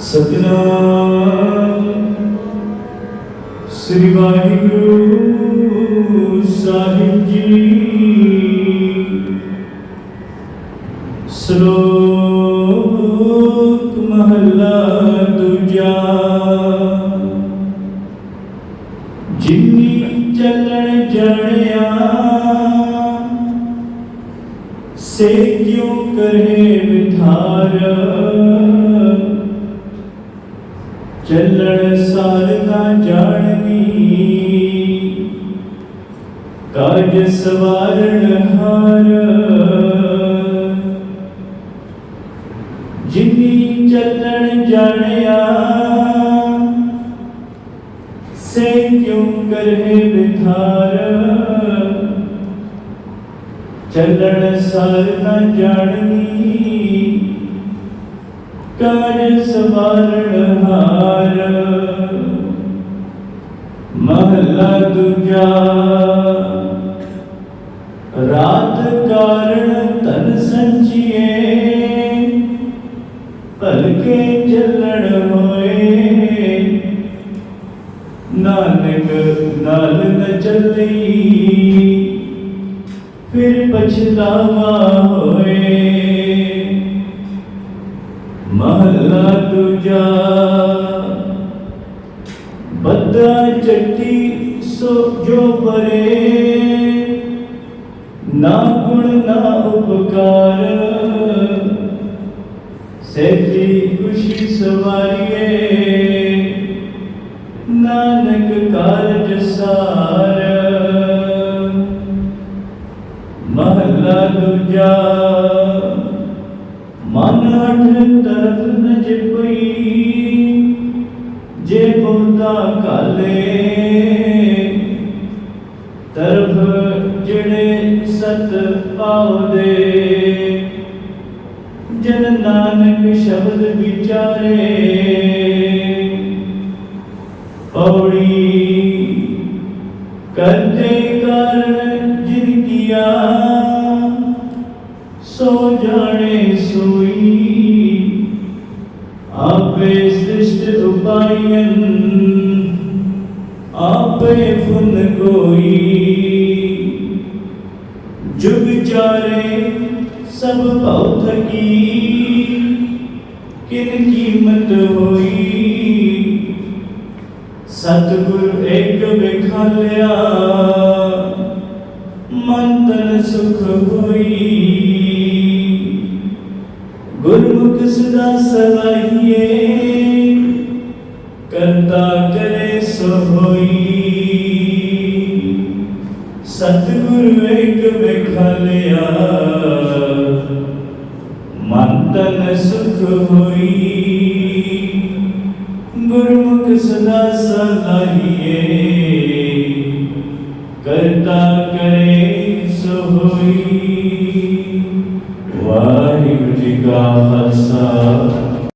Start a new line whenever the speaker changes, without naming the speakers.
ਸਤਨਾਮ ਸ੍ਰੀ ਵਾਹਿਗੁਰੂ ਸਾਹਿਬ ਜੀ ਸ਼ਲੋਕ ਮਹਲਾ ਦੂਜਾ ਜਿਨੀ ਚੱਲਣ ਜਾਣਿਆ ਸੇ ਕਿਉ ਕਰੇ ਵਿਥਾਰ ਚੱਲਣ ਸਾਰ ਜਾਣਨੀ। ਕਾਜ ਸਵਾਰਣ ਹਾਰ। ਜਿਨੀ ਚੱਲਣ ਜਾਣਿਆ, ਸੇ ਕਿਉ ਕਰੇ ਵਿਥਾਰ ਚੱਲਣ ਸਾਰ ਨਾ ਜਾਣਨੀ। ਕਾਜ ਸਵਾਰਣ ਹਾਰ। ਮਹਲਾ ਦੂਜਾ, ਰਾਤ ਕਾਰਣ ਤਨ ਸੰਚੀਏ, ਭਲਕੇ ਚੱਲਣ ਹੋਏ। ਨਾਨਕ, ਨਾਲ ਨ ਚੱਲੀ, ਫਿਰ ਪਛਤਾਵਾ ਹੋਏ। ਮਹਲਾ ਦੂਜਾ। ਬੱਦਾ ਚੱਟੀ ਸੋ ਜੋ ਪਰੇ ਨਾ ਗੁਣ ਨਾ ਉਪਕਾਰ। ਸਹਿਜੀ ਖੁਸ਼ੀ ਸਵਾਰੀਏ। ਮਨ ਤਰਫ ਨ ਜਿਪਈ ਜੇ ਬਹੁਤਾ ਕਾਲੇ। ਤਰਫ ਜਿਹੜੇ ਸਤ ਪਾਉਦੇ ਜਨ ਨਾਨਕ ਸ਼ਬਦ ਵਿਚਾਰੇ। ਪੌੜੀ ਕਰਤੇ ਕਾਰਨ ਜਿਨ ਕੀਆ, ਸੋ ਜਾਣੇ ਸੋਈ। ਆਪੇ ਸ੍ਰਿਸ਼ਟ ਉਪਾਇਨ ਆਪੇ ਫੁਨ ਕੋਈ। ਜੁਗ ਚਾਰੇ ਸਭ ਭਉ ਥਕੀ ਕਿਨ ਕੀਮਤ ਹੋਈ। ਸਤਿਗੁਰ ਇੱਕ ਵਿਖਾਲਿਆ ਮਨ ਤਨ ਸੁਖ ਹੋਈ। ਗੁਰਮੁਖ ਸਦਾ ਸਲਾਹੀਏ ਕਰਤਾ ਕਰੇ ਸੋ ਹੋਈ। ਸਤਿਗੁਰ ਇੱਕ ਵਿਖਾਲਿਆ ਮਨ ਤਨ ਸੁਖ ਹੋਈ। ਗੁਰਮੁਖ ਸਦਾ